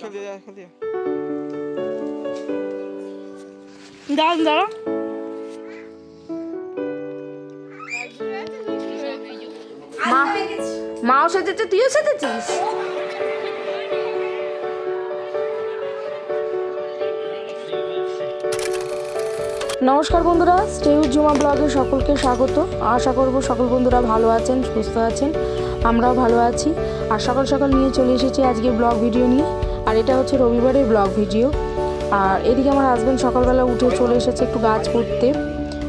যা যা। দাঁড়ান মা মাও সেজেছে তুইও সেজেছিস? নমস্কার বন্ধুরা স্টেউ জুমা ব্লগে সকলকে স্বাগত। আশা করব সকল বন্ধুরা ভালো আছেন সুস্থ আছেন। আমরাও ভালো আছি। আর সকাল সকাল নিয়ে চলে এসেছি আজকে ব্লগ ভিডিও নিয়ে। আর এটা হচ্ছে রবিবারের ব্লগ ভিডিও। আর এদিকে আমার হাজব্যান্ড সকালবেলা উঠে চলে এসেছে একটু গাছ পুঁততে।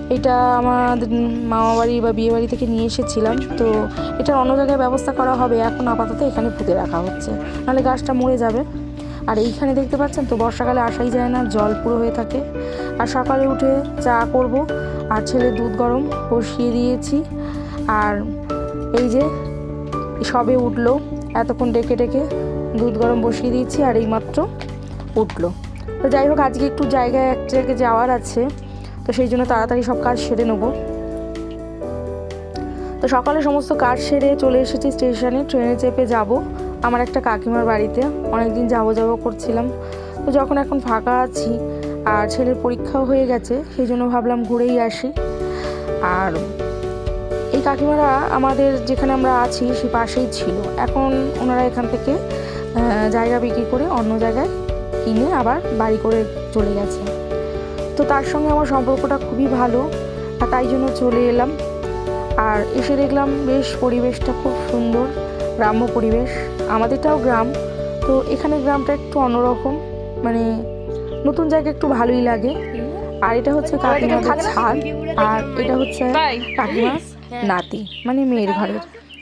এটা আমাদের মামা বাড়ি বা বিয়ে বাড়ি থেকে নিয়ে এসেছিলাম। তো এটার অন্য জায়গায় ব্যবস্থা করা হবে। এখন আপাতত এখানে পুঁতে রাখা হচ্ছে। নাহলে গাছটা মরে যাবে। আর এইখানে দেখতে পাচ্ছেন তো, বর্ষাকালে আসাই যায় না, জল পুরো হয়ে থাকে। আর সকালে উঠে চা করব। আর ছেলে দুধ গরম বসিয়ে দিয়েছি। আর এই যে, সবে উঠল। এতক্ষণ ডেকে ডেকে দুধ গরম বসিয়ে দিয়েছি আর এইমাত্র উঠল। তো যাই হোক, আজকে একটু জায়গায় এক জায়গায় যাওয়ার আছে। তো সেই জন্য তাড়াতাড়ি সব কাজ সেরে নেব। তো সকালে সমস্ত কাজ সেরে চলে এসেছি স্টেশনে, ট্রেনে চেপে যাব। আমার একটা কাকিমার বাড়িতে, অনেকদিন যাব যাব করছিলাম। তো যখন এখন ফাঁকা আছি আর ছেলের পরীক্ষাও হয়ে গেছে, সেই জন্য ভাবলাম ঘুরেই আসি। আর এই কাকিমারা আমাদের যেখানে আমরা আছি সে পাশেই ছিল। এখন ওনারা এখান থেকে জায়গা বিক্রি করে অন্য জায়গায় কিনে আবার বাড়ি করে চলে গেছে। তো তার সঙ্গে আমার সম্পর্কটা খুবই ভালো আর তাই জন্য চলে এলাম। আর এসে দেখলাম বেশ পরিবেশটা খুব সুন্দর গ্রাম্য পরিবেশ। আমাদেরটাও গ্রাম তো এখানে গ্রামটা একটু অন্যরকম মানে নতুন জায়গা একটু ভালোই লাগে। আর এটা হচ্ছে কাকিমাদের ছাদ আর এটা হচ্ছে কাকিমার নাতি মানে মেয়ের ঘরের।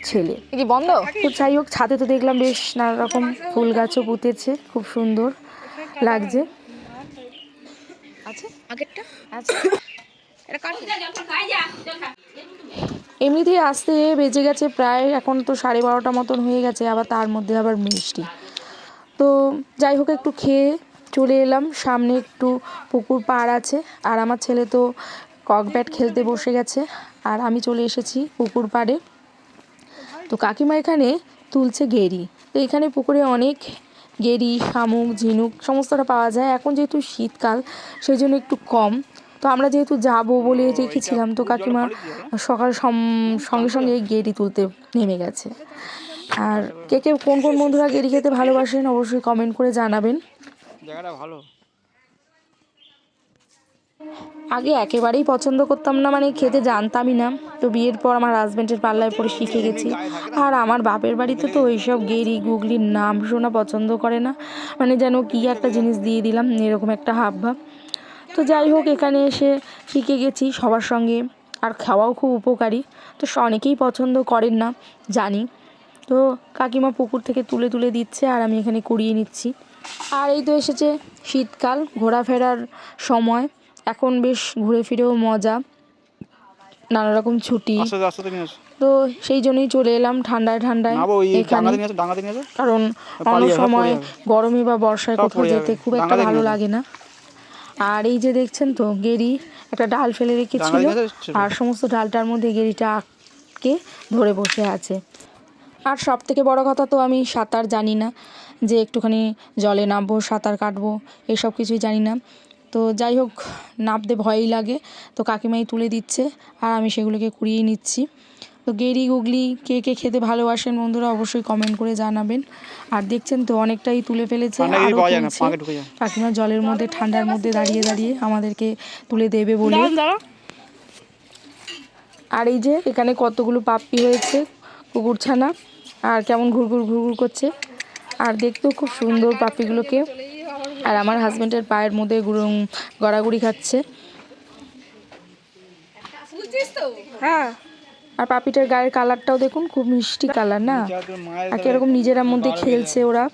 ছেলে। কি বন্ধ? তো যাই হোক ছাদে তো দেখলাম বেশ নানা রকম ফুল গাছও পুঁতেছে খুব সুন্দর লাগছে। আছে? আগেরটা? আছে। এমনিতেই আসতে বেজে গেছে প্রায় এখন তো সাড়ে বারোটা মতন হয়ে গেছে আবার তার মধ্যে আবার মিষ্টি। তো যাই হোক একটু খেয়ে চলে এলাম। সামনে একটু পুকুর পাড় আছে আর আমার ছেলে তো কক ব্যাট খেলতে বসে গেছে আর আমি চলে এসেছি পুকুর পাড়ে। তো কাকিমা এখানে তুলছে গেরি। তো এখানে পুকুরে অনেক গেরি, শামুক, ঝিনুক সমস্তটা পাওয়া যায়। এখন যেহেতু শীতকাল সেই জন্য একটু কম। তো আমরা যেহেতু যাব বলে রেখেছিলাম, তো কাকিমা সকাল সঙ্গে সঙ্গে গেরি তুলতে নেমে গেছে। আর কে কে, কোন কোন বন্ধুরা গেরি খেতে ভালোবাসেন অবশ্যই কমেন্ট করে জানাবেন। জায়গাটা ভালো। আগে একেবারেই পছন্দ করতাম না মানে খেতে জানতামই না। তো বিয়ের পর আমার হাজব্যান্ডের পাল্লায় পরে শিখে গেছি। আর আমার বাপের বাড়িতে তো ওইসব গেরি, গুগলির নাম শোনা পছন্দ করে না। মানে যেন কী একটা জিনিস দিয়ে দিলাম, এরকম একটা হাব ভাব তো যাই হোক, এখানে এসে শিখে গেছি সবার সঙ্গে। আর খাওয়াও খুব উপকারী। তো অনেকেই পছন্দ করেন না, জানি। তো কাকিমা পুকুর থেকে তুলে তুলে দিচ্ছে আর আমি এখানে কুড়িয়ে নিচ্ছি। আর এই তো এসেছে শীতকাল, ঘোরাফেরার সময়। এখন বেশ ঘুরে ফিরেও মজা নানা রকম ছুটি তো সেই জন্যই চলে এলাম ঠান্ডায় ঠান্ডায় এখানে। কারণ অনেক সময় গরমে বা বর্ষায় কোথাও যেতে খুব একটা ভালো লাগে না। আর এই যে দেখছেন তো গেরি একটা ডাল ফেলে রেখেছিল। আর সমস্ত ডালটার মধ্যে গেরিটা আটকে ধরে বসে আছে। আর সব থেকে বড় কথা তো আমি সাঁতার জানি না যে একটুখানি জলে নামবো সাঁতার কাটবো এসব কিছুই জানি না। তো যাই হোক নামতে ভয়ই লাগে। তো কাকিমাই তুলে দিচ্ছে আর আমি সেগুলোকে কুড়িয়ে নিচ্ছি। তো গেরি গুগলি কে কে খেতে ভালোবাসেন বন্ধুরা অবশ্যই কমেন্ট করে জানাবেন। আর দেখছেন তো অনেকটাই তুলে ফেলেছে আরও কাকিমা জলের মধ্যে ঠান্ডার মধ্যে দাঁড়িয়ে দাঁড়িয়ে আমাদেরকে তুলে দেবে বলে। আর এই যে এখানে কতগুলো পাপ্পি হয়েছে কুকুরছানা। আর কেমন ঘুরঘুর ঘুরঘুর করছে। আর দেখতেও খুব সুন্দর পাপ্পিগুলোকে। আর আমার হাজব্যান্ডের পায়ের মধ্যে গড়াগড়ি খাচ্ছে। হ্যাঁ। আর পাপিটার গায়ের কালারটাও দেখুন খুব মিষ্টি কালার না? আর কীরকম নিজেরা মধ্যে খেলছে ওরা।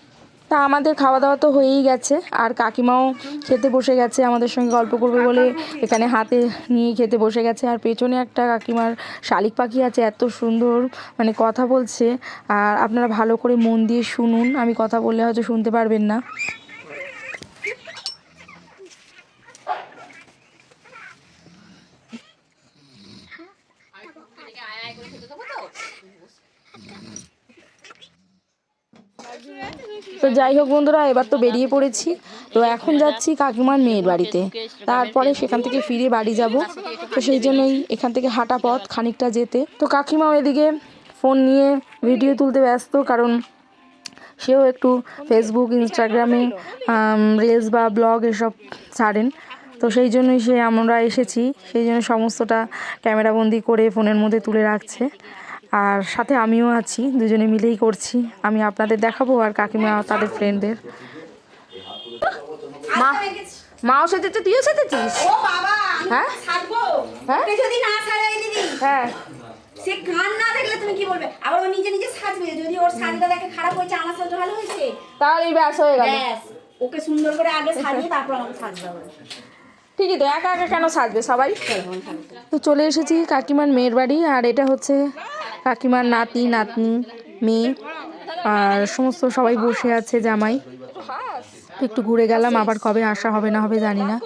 তা আমাদের খাওয়া দাওয়া তো হয়েই গেছে আর কাকিমাও খেতে বসে গেছে আমাদের সঙ্গে গল্প করবে বলে এখানে হাতে নিয়ে খেতে বসে গেছে। আর পেছনে একটা কাকিমার শালিক পাখি আছে এত সুন্দর মানে কথা বলছে। আর আপনারা ভালো করে মন দিয়ে শুনুন আমি কথা বললে হয়তো শুনতে পারবেন না। তো যাই হোক বন্ধুরা, এবার তো বেরিয়ে পড়েছি। তো এখন যাচ্ছি কাকিমার মেয়ের বাড়িতে। তারপরে সেখান থেকে ফিরে বাড়ি যাব। তো সেই জন্যই এখান থেকে হাঁটা পথ খানিকটা যেতে। তো কাকিমাও এদিকে ফোন নিয়ে ভিডিও তুলতে ব্যস্ত, কারণ সেও একটু ফেসবুক ইনস্টাগ্রামে রিলস বা ব্লগ এসব ছাড়েন। তো সেই জন্যই সে আমরা এসেছি। সেই জন্য সমস্তটা ক্যামেরাবন্দি করে ফোনের মধ্যে তুলে রাখছে। আর সাথে আমিও আছি দুজনে মিলেই করছি। আমি আপনাদের দেখাবো আর কাকিমা তাদের ফ্রেন্ডদের মা মাও সেজেছে তুইও সেজেছিস? ও বাবা হ্যাঁ? হ্যাঁ? যদি না সাজাই দিদি হ্যাঁ। সে গান না দেখলে তুমি কি বলবে? আবার ও নিজে নিজে সাজবে যদি ওর সাজটা দেখে খারাপ হয়েছে আমার ভালো হয়েছে? তাহলে ব্যাস হয়ে গেল। ব্যাস। ওকে সুন্দর করে আগে সাজিয়ে তারপর আমাকে সাজবে ঠিকই তো একা একা কেন সাজবে সবাই? তো চলে এসেছি কাকিমার মেয়ের বাড়ি আর এটা হচ্ছে কাকিমার নাতি নাতনি মেয়ে আর সমস্ত সবাই বসে আছে জামাই। একটু ঘুরে গেলাম আবার কবে আসা হবে না হবে জানি না।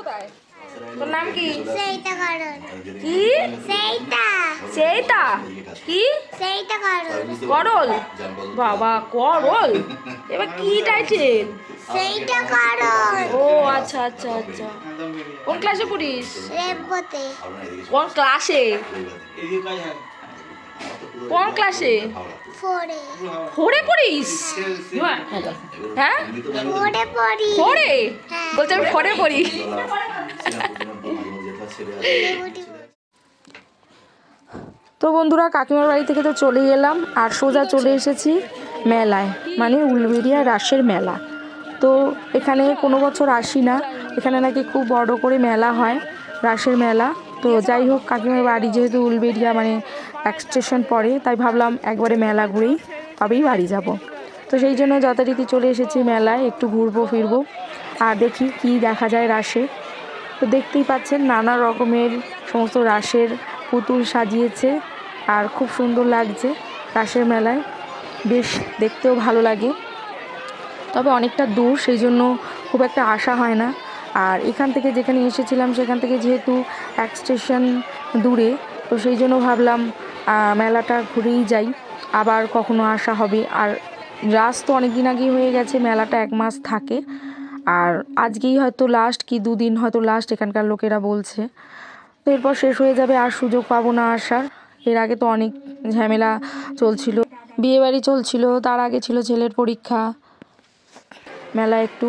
তোর নাম কি? সেইটা কারণ কি? সেইটা। সেইটা? কি? সেইটা কারণ করল? বাবা করল? এবার কি টাইটেল? সেইটা কারণ ও আচ্ছা আচ্ছা আচ্ছা। কোন ক্লাসে পড়িস? রেবতে কোন ক্লাসে কোন ক্লাসে? ফোরে। ফোরে পড়িস? হ্যাঁ। ফোরে পড়ি। ফোরে? বলছে আমি ফোরে পড়ি। তো বন্ধুরা কাকিমার বাড়ি থেকে তো চলে এলাম আর সোজা চলে এসেছি মেলায় মানে উলবেরিয়া রাসের মেলা। তো এখানে কোনো বছর আসি না এখানে নাকি খুব বড় করে মেলা হয় রাসের মেলা। তো যাই হোক কাকিমার বাড়ি যেহেতু উলবেরিয়া মানে এক স্টেশন পরে, তাই ভাবলাম একবারে মেলা ঘুরেই তবেই বাড়ি যাব। তো সেই জন্য যথারীতি চলে এসেছি মেলায়, একটু ঘুরবো, ফিরবো। আর দেখি কি দেখা যায় রাসে তো দেখতেই পাচ্ছেন নানা রকমের সমস্ত রাসের পুতুল সাজিয়েছে আর খুব সুন্দর লাগছে রাসের মেলায়। বেশ দেখতেও ভালো লাগে। তবে অনেকটা দূর, সেই জন্য খুব একটা আশা হয় না। আর এখান থেকে যেখানে এসেছিলাম, সেখান থেকে যেহেতু এক স্টেশন দূরে, তো সেই জন্য ভাবলাম মেলাটা ঘুরেই যাই। আবার কখনো আসা হবে। আর রাস তো অনেক দিন আগেই হয়ে গেছে, মেলাটা এক মাস থাকে। আর আজকেই হয়তো লাস্ট কি দুদিন হয়তো লাস্ট এখানকার লোকেরা বলছে। তো এরপর শেষ হয়ে যাবে, আর সুযোগ পাবো না আসার। এর আগে তো অনেক ঝামেলা চলছিল। বিয়েবাড়ি চলছিল, তার আগে ছিল ছেলের পরীক্ষা। মেলা একটু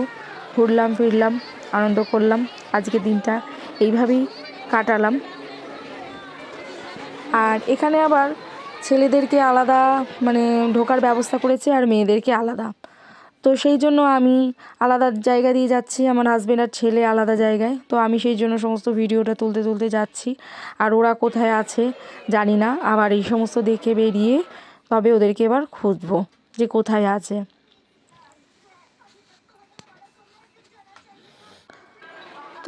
ঘুরলাম, ফিরলাম, আনন্দ করলাম। আজকে দিনটা এইভাবেই কাটালাম। আর এখানে আবার ছেলেদেরকে আলাদা মানে ঢোকার ব্যবস্থা করেছে আর মেয়েদেরকে আলাদা। তো সেই জন্য আমি আলাদা জায়গা দিয়ে যাচ্ছি, আমার হাজব্যান্ড আর ছেলে আলাদা জায়গায়। তো আমি সেই জন্য সমস্ত ভিডিওটা তুলতে তুলতে যাচ্ছি। আর ওরা কোথায় আছে জানি না, আবার এই সমস্ত দেখে বেরিয়ে তবে ওদেরকে এবার খুঁজবো যে কোথায় আছে।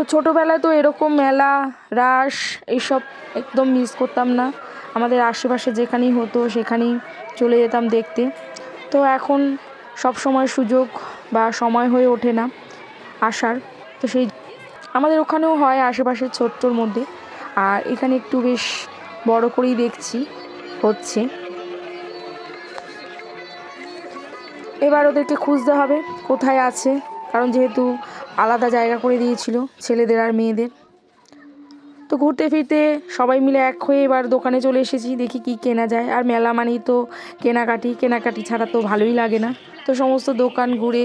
তো ছোটোবেলায় তো এরকম মেলা, রাস এইসব একদম মিস করতাম না। আমাদের আশেপাশে যেখানেই হতো সেখানেই চলে যেতাম দেখতে। তো এখন সব সময় সুযোগ বা সময় হয়ে ওঠে না আসার। তো সেই আমাদের ওখানেও হয় আশেপাশে ছোট্টর মধ্যে। আর এখানে একটু বেশ বড় করেই দেখছি, হচ্ছে। এবার ওদেরকে খুঁজতে হবে, কোথায় আছে? কারণ যেহেতু আলাদা জায়গা করে দিয়েছিল ছেলেদের আর মেয়েদের। তো ঘুরতে ফিরতে সবাই মিলে এক হয়ে এবার দোকানে চলে এসেছি, দেখি কি কেনা যায়। আর মেলা মানেই তো কেনাকাটি কেনাকাটি ছাড়া তো ভালোই লাগে না। তো সমস্ত দোকান ঘুরে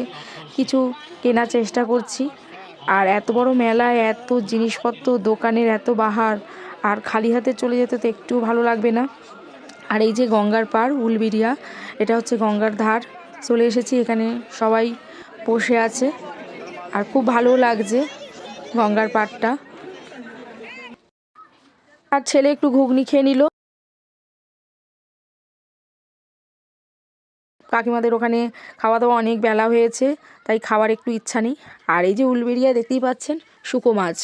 কিছু কেনার চেষ্টা করছি। আর এত বড় মেলায় এত জিনিসপত্র, দোকানের এত বাহার, আর খালি হাতে চলে যেতে তো একটু ভালো লাগবে না। আর এই যে গঙ্গার পাড় উলবিরিয়া এটা হচ্ছে গঙ্গার ধার। চলে এসেছি এখানে সবাই বসে আছে আর খুব ভালো লাগছে গঙ্গার পাড়টা। আর ছেলে একটু ঘুগনি খেয়ে নিল। কাকিমাদের ওখানে খাওয়া দাওয়া অনেক বেলা হয়েছে, তাই খাওয়ার একটু ইচ্ছা নেই। আর এই যে উলবেরিয়া দেখতেই পাচ্ছেন, শুকো মাছ।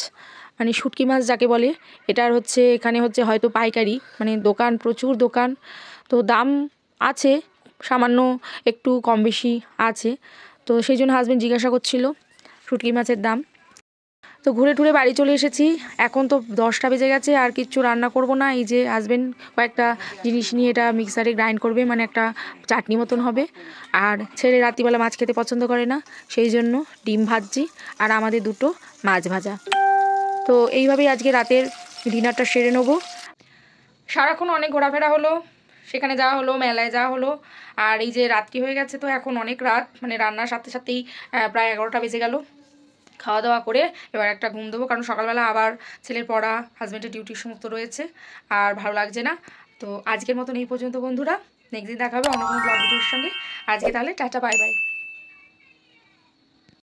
মানে শুটকি মাছ যাকে বলে, এটার হচ্ছে, এখানে হচ্ছে হয়তো পাইকারি মানে দোকান, প্রচুর দোকান। তো দাম আছে, সামান্য একটু কম বেশি আছে। তো সেই জন্য হাজব্যান্ড জিজ্ঞাসা করছিল শুটকি মাছের দাম। তো ঘুরে টুরে বাড়ি চলে এসেছি। এখন তো দশটা বেজে গেছে, আর কিচ্ছু রান্না করব না। এই যে হাজবেন্ড কয়েকটা জিনিস নিয়ে এটা মিক্সারে গ্রাইন্ড করবে মানে একটা চাটনি মতন হবে। আর ছেলে রাত্রিবেলা মাছ খেতে পছন্দ করে না, সেই জন্য ডিম ভাজছি আর আমাদের দুটো মাছ ভাজা। তো এইভাবেই আজকে রাতের ডিনারটা সেরে নেব। সারাক্ষণ অনেক ঘোরাফেরা হলো সেখানে যাওয়া হলো, মেলায় যাওয়া হলো। আর এই যে রাত্রি হয়ে গেছে তো এখন অনেক রাত মানে রান্নার সাথে সাথেই প্রায় এগারোটা বেজে গেল। খাওয়া দাওয়া করে এবার একটা ঘুম দেবো, কারণ সকালবেলা আবার ছেলের পড়া হাজব্যান্ডের ডিউটি সমস্ত রয়েছে, আর ভালো লাগছে না। তো আজকের মতন এই পর্যন্ত বন্ধুরা নেক্সট দিন দেখা হবে অন্য কোনো ব্লগ ভিডিওর সঙ্গে। আজকে তাহলে টাটা বাই বাই